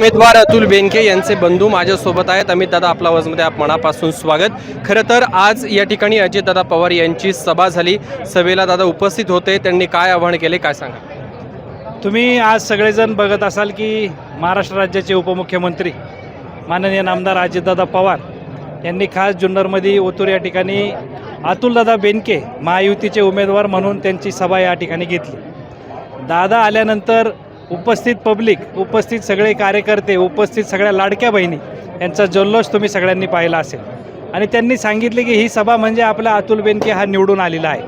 उमेदवार अतुल बेनके यांचे बंधू माझ्यासोबत आहेत. अमित दादा आपला आवाजमध्ये आप मनापासून स्वागत. खरं तर आज या ठिकाणी अजितदादा पवार यांची सभा झाली. सभेला दादा उपस्थित होते. त्यांनी काय आवाहन केले काय सांगा? तुम्ही आज सगळेजण बघत असाल की महाराष्ट्र राज्याचे उपमुख्यमंत्री माननीय नामदार अजितदादा पवार यांनी खास जुन्नरमध्ये ओतूर या ठिकाणी अतुलदादा बेनके महायुतीचे उमेदवार म्हणून त्यांची सभा या ठिकाणी घेतली. दादा आल्यानंतर उपस्थित पब्लिक उपस्थित सगळे कार्यकर्ते उपस्थित सगळ्या लाडक्या बहिणी यांचा जल्लोष तुम्ही सगळ्यांनी पाहिला असेल. आणि त्यांनी सांगितले की ही सभा म्हणजे आपला अतुल बेनके हा निवडून आलेला आहे.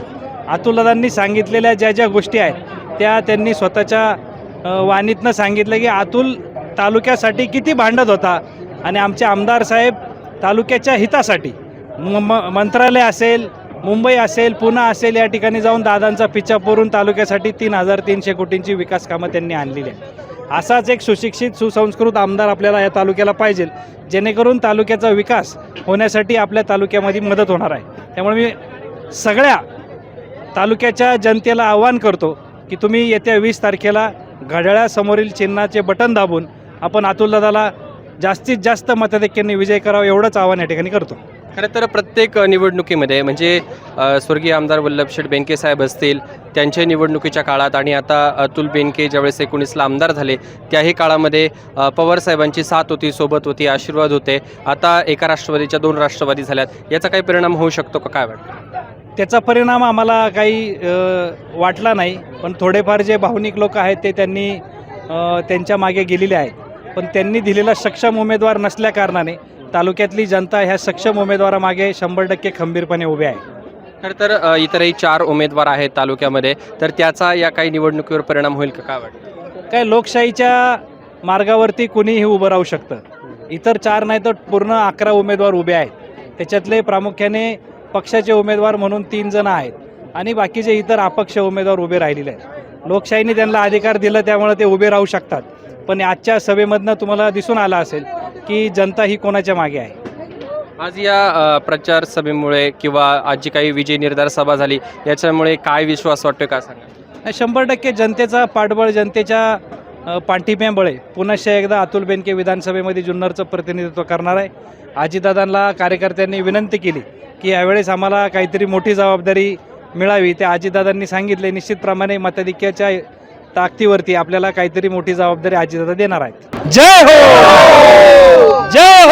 अतुलदादांनी सांगितलेल्या ज्या ज्या गोष्टी आहेत त्या त्यांनी स्वतःच्या वाणीतनं सांगितलं की अतुल तालुक्यासाठी किती भांडत होता आणि आमचे आमदार साहेब तालुक्याच्या हितासाठी म म- मंत्रालय असेल मुंबई असेल पुणे असेल या ठिकाणी जाऊन दादांचा पिच्छा पुरून तालुक्यासाठी तीन हजार तीनशे कोटींची विकास कामं त्यांनी आणलेली आहेत. असाच एक सुशिक्षित सुसंस्कृत आमदार आपल्याला या तालुक्याला पाहिजे जेणेकरून तालुक्याचा विकास होण्यासाठी आपल्या तालुक्यामध्ये मदत होणार आहे. त्यामुळे मी सगळ्या तालुक्याच्या जनतेला आवाहन करतो की तुम्ही येत्या वीस तारखेला घड्याळासमोरील चिन्हाचे बटन दाबून आपण अतुलदादाला जास्तीत जास्त मताधिक्यांनी विजय करावा एवढंच आव्हान या ठिकाणी करतो. खरं तर प्रत्येक निवडणुकीमध्ये म्हणजे स्वर्गीय आमदार वल्लभशेठ बेनके साहेब असतील त्यांच्या निवडणुकीच्या काळात आणि आता अतुल बेनके ज्यावेळेस एकोणीसला आमदार झाले त्याही काळामध्ये पवार साहेबांची साथ होती सोबत होती आशीर्वाद होते. आता एका राष्ट्रवादीच्या दोन राष्ट्रवादी झाल्यात. याचा काही परिणाम होऊ शकतो का? काय वाटतं? त्याचा परिणाम आम्हाला काही वाटला नाही पण थोडेफार जे भावनिक लोक आहेत ते त्यांनी त्यांच्या मागे गेलेले आहेत. पण त्यांनी दिलेला सक्षम उमेदवार नसल्या कारणाने तालुक्यातली जनता ह्या सक्षम उमेदवारामागे शंभर टक्के खंबीरपणे उभे आहे. खरं तर इतरही चार उमेदवार आहेत तालुक्यामध्ये. तर त्याचा या काही निवडणुकीवर परिणाम होईल का? काय वाटतं? काय लोकशाहीच्या मार्गावरती कुणीही उभं राहू शकतं. इतर चार नाही तर पूर्ण अकरा उमेदवार उभे आहेत. त्याच्यातले प्रामुख्याने पक्षाचे उमेदवार म्हणून तीन जण आहेत. आणि बाकीचे इतर अपक्ष उमेदवार उभे राहिलेले आहेत. लोकशाहीने त्यांना अधिकार दिला त्यामुळे ते उभे राहू शकतात. पण आजच्या सभेमधनं तुम्हाला दिसून आलं असेल की जनता ही कोणाच्या मागे आहे? आज या प्रचार सभेमुळे किंवा आज जी काही विजय निर्धार सभा झाली याच्यामुळे काय विश्वास वाटतोय का सांगा? शंभर टक्के जनतेचा पाठबळ जनतेच्या पाठिंब्यामुळे पुनश्च एकदा अतुल बेनके विधानसभेमध्ये जुन्नरचं प्रतिनिधित्व करणार आहे. आजीदादांना कार्यकर्त्यांनी विनंती केली की यावेळेस आम्हाला काहीतरी मोठी जबाबदारी मिळावी. त्या आजीदादांनी सांगितले निश्चितप्रमाणे मताधिक्याच्या ताकदीवरती आपल्याला काहीतरी मोठी जबाबदारी आजीदादा देणार आहेत. जय हो! जय हो! जय हो! जय हो